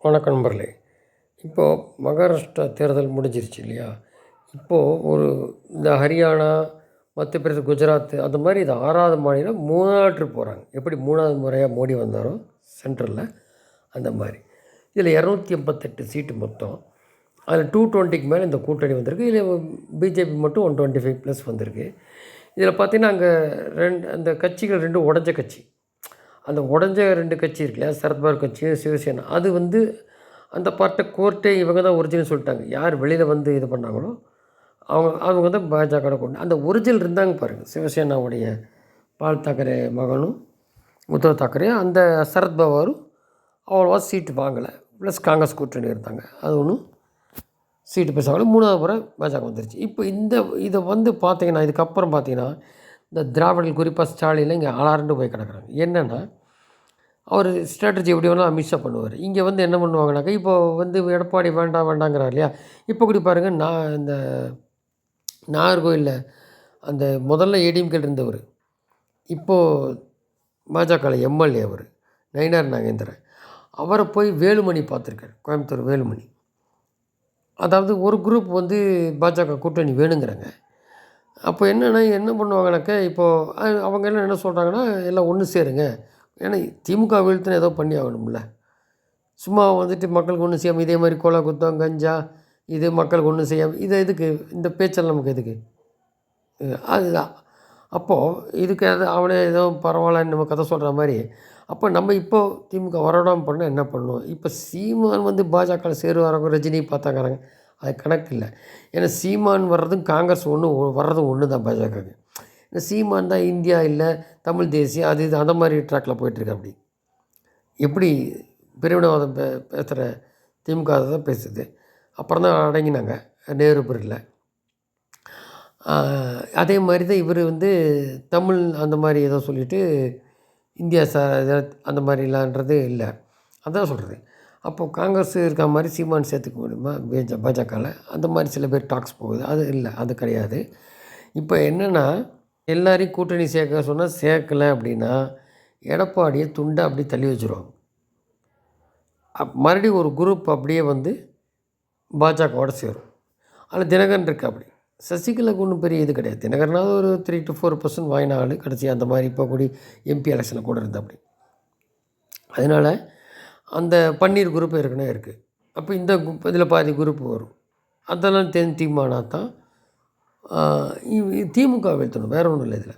வணக்கம் நண்பர்களே. இப்போது மகாராஷ்டிரா தேர்தல் முடிஞ்சிருச்சு இல்லையா? இப்போது ஒரு இந்த ஹரியானா மத்திய பிரதேச குஜராத் அந்த மாதிரி இது ஆறாவது மாநிலம் மூணாவது ட்ரிப் போகிறாங்க எப்படி மூணாவது முறையாக மோடி வந்தாரோ? சென்ட்ரலில் அந்த மாதிரி. இதில் இரநூத்தி எண்பத்தெட்டு சீட்டு மொத்தம். அதில் டூ டுவெண்ட்டிக்கு மேலே இந்த கூட்டணி வந்திருக்கு. இதில் பிஜேபி மட்டும் ஒன் டுவெண்ட்டி ஃபைவ் ப்ளஸ் வந்திருக்கு. இதில் பார்த்திங்கன்னா அங்கே ரெண்டு அந்த கட்சிகள் ரெண்டும் உடஞ்ச கட்சி. அந்த உடஞ்ச ரெண்டு கட்சி இருக்கு இல்லையா? சரத்பவார் கட்சியும் சிவசேனா. அது வந்து அந்த பார்ட்டை கோர்ட்டே இவங்க தான் ஒரிஜினல் சொல்லிட்டாங்க. யார் வெளியில் வந்து இது பண்ணாங்களோ அவங்க அவங்க தான் பாஜக கொண்டு அந்த ஒரிஜினல் இருந்தாங்க பாருங்கள் சிவசேனாவுடைய பால் தாக்கரே மகனும் உத்தவ் தாக்கரே அந்த சரத்பவாரும் அவ்வளோவா சீட்டு வாங்கலை. ப்ளஸ் காங்கிரஸ் கூட்டணி இருந்தாங்க. அது ஒன்றும் சீட்டு பேசாங்கள மூணாவது முறை பாஜக வந்துருச்சு. இப்போ இந்த இதை வந்து பார்த்தீங்கன்னா இதுக்கப்புறம் பார்த்தீங்கன்னா இந்த திராவிடர்கள் குறிப்பாக ஸ்டாலினில் இங்கே ஆளாரண்டு போய் கிடக்குறாங்க. என்னென்னா அவர் ஸ்ட்ராட்டஜி எப்படி வேணாலும் அமித்ஷா பண்ணுவார். இங்கே வந்து என்ன பண்ணுவாங்கனாக்கா இப்போ வந்து எடப்பாடி வேண்டாம் வேண்டாங்கிறார் இல்லையா? இப்போ கூட பாருங்கள் நான் இந்த நாகர்கோயிலில் அந்த முதல்ல ஏடிஎம்கே இருந்தவர். இப்போது பாஜக எம்எல்ஏ அவர் நயினார் நாகேந்திரன். அவரை போய் வேலுமணி பார்த்துருக்காரு கோயம்புத்தூர் வேலுமணி. அதாவது ஒரு குரூப் வந்து பாஜக கூட்டணி வேணுங்கிறாங்க. அப்போ என்னென்னா என்ன பண்ணுவாங்கனாக்கா இப்போது அவங்க எல்லாம் என்ன சொல்கிறாங்கன்னா எல்லாம் ஒன்று சேருங்க. ஏன்னா திமுக வீழ்த்துன்னு ஏதோ பண்ணி ஆகணும்ல சும்மா வந்துட்டு மக்களுக்கு ஒன்றும் செய்யாமல் இதே மாதிரி கோலா குத்தம் கஞ்சா இது மக்களுக்கு ஒன்றும் செய்யாமல் இது எதுக்கு? இந்த பேச்செல்லாம் நமக்கு எதுக்கு? அதுதான். அப்போது இதுக்கு அது அவனே ஏதோ பரவாயில்லன்னு நம்ம கதை சொல்கிற மாதிரி அப்போ நம்ம இப்போ திமுக வரவிடாமல் பண்ணால் என்ன பண்ணுவோம்? இப்போ சீமான் வந்து பாஜக சேருவாரங்க ரஜினி பார்த்தாங்கிறாங்க. அது கணக்கு இல்லை. ஏன்னா சீமான் வர்றதும் காங்கிரஸ் ஒன்று வர்றதும் ஒன்று தான் பாஜகவுக்கு இந்த சீமான் தான் இந்தியா இல்லை தமிழ் தேசியம் அது இது அந்த மாதிரி ட்ராக்கில் போயிட்டுருக்கு அப்படி எப்படி பிரிவினவாதம் பே பேசுகிற திமுக அதை தான் பேசுது அப்புறம் தான் அடங்கினாங்க நேரு பிரிவில் அதே மாதிரி தான் இவர் வந்து தமிழ் அந்த மாதிரி ஏதோ சொல்லிவிட்டு இந்தியா ச அந்த மாதிரிலான்றது இல்லை அதான் சொல்கிறது அப்போது காங்கிரஸ் இருக்க மாதிரி சீமான் சேர்த்துக்க முடியுமா பிஜ பாஜகவில் அந்த மாதிரி சில பேர் டாக்ஸ் போகுது அது இல்லை அது கிடையாது இப்போ என்னென்னா எல்லாரையும் கூட்டணி சேர்க்க சொன்னால் சேர்க்கலை அப்படின்னா எடப்பாடியை துண்டை அப்படி தள்ளி வச்சுருவாங்க. அப் மறுபடியும் ஒரு குரூப் அப்படியே வந்து பாஜகவோட சேரும். அதில் தினகரன் இருக்கு அப்படி சசிகலாவுக்கு ஒன்றும் பெரிய இது கிடையாது. தினகரனாவது ஒரு த்ரீ டு ஃபோர் பர்சன்ட் வாங்கினாள் கடைசி அந்த மாதிரி இப்போ கூடி எம்பி எலெக்ஷனில் கூட இருந்தா அப்படி அதனால் அந்த பன்னீர் குரூப் ஏற்கனவே இருக்குது அப்போ இந்த இதில் பாதி குரூப் வரும். அதெல்லாம் தென் தீமானா தான் திமுக வீழ்த்தணும். வேறு ஒன்றும் இல்லை இதில்.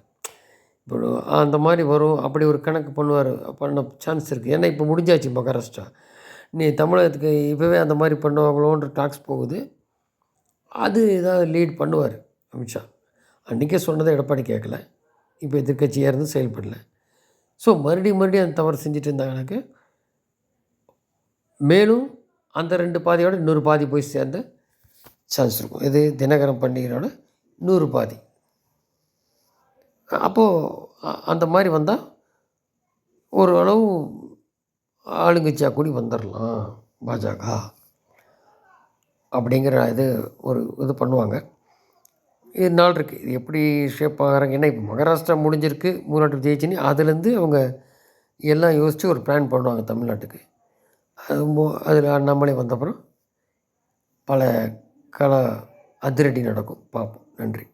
இப்போ அந்த மாதிரி வரும். அப்படி ஒரு கணக்கு பண்ணுவார். பண்ண சான்ஸ் இருக்குது ஏன்னா இப்போ முடிஞ்சாச்சு மகாராஷ்டிரா நீ தமிழகத்துக்கு இப்போவே அந்த மாதிரி பண்ணுவாங்களோன்ற டாக்ஸ் போகுது. அது ஏதாவது லீட் பண்ணுவார் அமித்ஷா அன்றைக்கே சொன்னதை எடப்பாடி கேட்கல. இப்போ எதிர்கட்சியாக இருந்து செயல்படல. ஸோ மறுபடியும் மறுபடியும் அந்த தவறு செஞ்சுட்டு இருந்தாங்கனாக்க மேலும் அந்த ரெண்டு பாதியோட இன்னொரு பாதி போய் சேர்ந்த சான்ஸ் இருக்கும். இது தினகரம் பண்டிகையோட நூறு பாதி. அப்போது அந்த மாதிரி வந்தால் ஓரளவு ஆளுங்கட்சியாக கூடி வந்துடலாம் பாஜக. அப்படிங்கிற இது ஒரு இது பண்ணுவாங்க. இது நாள் இருக்குது இது எப்படி ஷேப் ஆகிறாங்க? ஏன்னா இப்போ மகாராஷ்டிரா முடிஞ்சிருக்கு மூணாட்டு ஜெயிச்சுன்னு அதுலேருந்து அவங்க எல்லாம் யோசித்து ஒரு பிளான் பண்ணுவாங்க தமிழ்நாட்டுக்கு. அது மோ அதில் அண்ணாமலை வந்தப்புறம் பல கலா அதிரடி நடக்கும். பார்ப்போம். நன்றி.